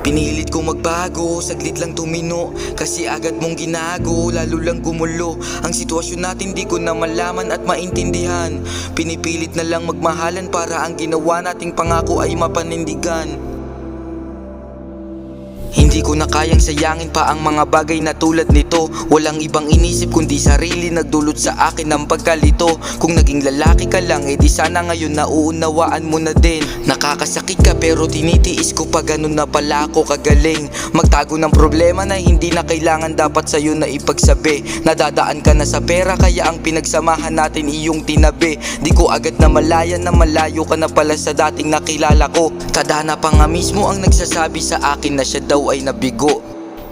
Pinilit kong magbago, saglit lang tumino Kasi agad mong ginago, lalo lang gumulo. Ang sitwasyon natin di ko na malaman at maintindihan. Pinipilit na lang magmahalan para ang ginawa nating pangako ay mapanindigan hindi ko na kayang sayangin pa ang mga bagay na tulad nito. Walang ibang inisip kundi sarili nagdulot sa akin ng pagkalito. Kung naging lalaki ka lang, edi sana ngayon nauunawaan mo na din. Nakakasakit ka pero tinitiis ko pa ganun na pala ako kagaling. Magtago ng problema na hindi na kailangan dapat sa'yo na ipagsabi. Nadadaan ka na sa pera kaya ang pinagsamahan natin iyong tinabi. Di ko agad na malaya na malayo ka na pala sa dating nakilala ko. Tadhana pa nga mismo ang nagsasabi sa akin na siya daw ay nabigo.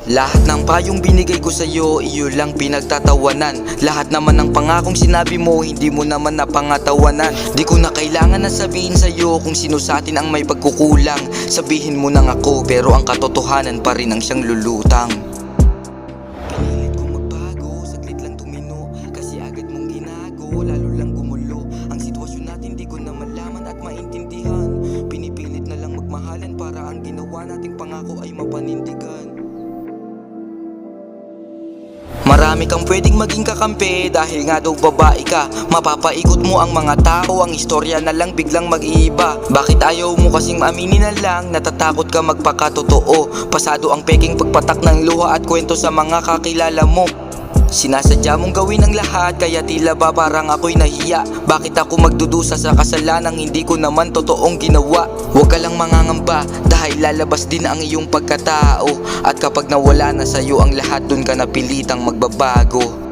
Lahat ng payong binigay ko sa'yo, iyo lang pinagtatawanan. Lahat naman ng pangakong sinabi mo, hindi mo naman napangatawanan. Di ko na kailangan na sabihin sa'yo kung sino sa atin ang may pagkukulang. Sabihin mo nang ako, pero ang katotohanan pa rin ang siyang lulutang. Pinilit kong magbago, saglit lang tumino Kasi agad mong ginago, lalo lang gumulo. Ang sitwasyon natin di ko na para ang ginawa nating pangako ay mapanindigan. Marami kang pwedeng maging kakampi dahil nga daw babae ka. Mapapaikot mo ang mga tao, ang istorya na lang biglang mag-iiba. Bakit ayaw mo kasing aminin na lang, natatakot ka magpakatotoo. Pasado ang peking pagpatak ng luha at kwento sa mga kakilala mo Sinasadya mong gawin ang lahat kaya tila ba parang ako'y nahiya? Bakit ako magdudusa sa kasalanang hindi ko naman totoong ginawa? Huwag ka lang mangangamba dahil lalabas din ang iyong pagkatao. At kapag nawala na sa'yo ang lahat dun ka napilitang magbabago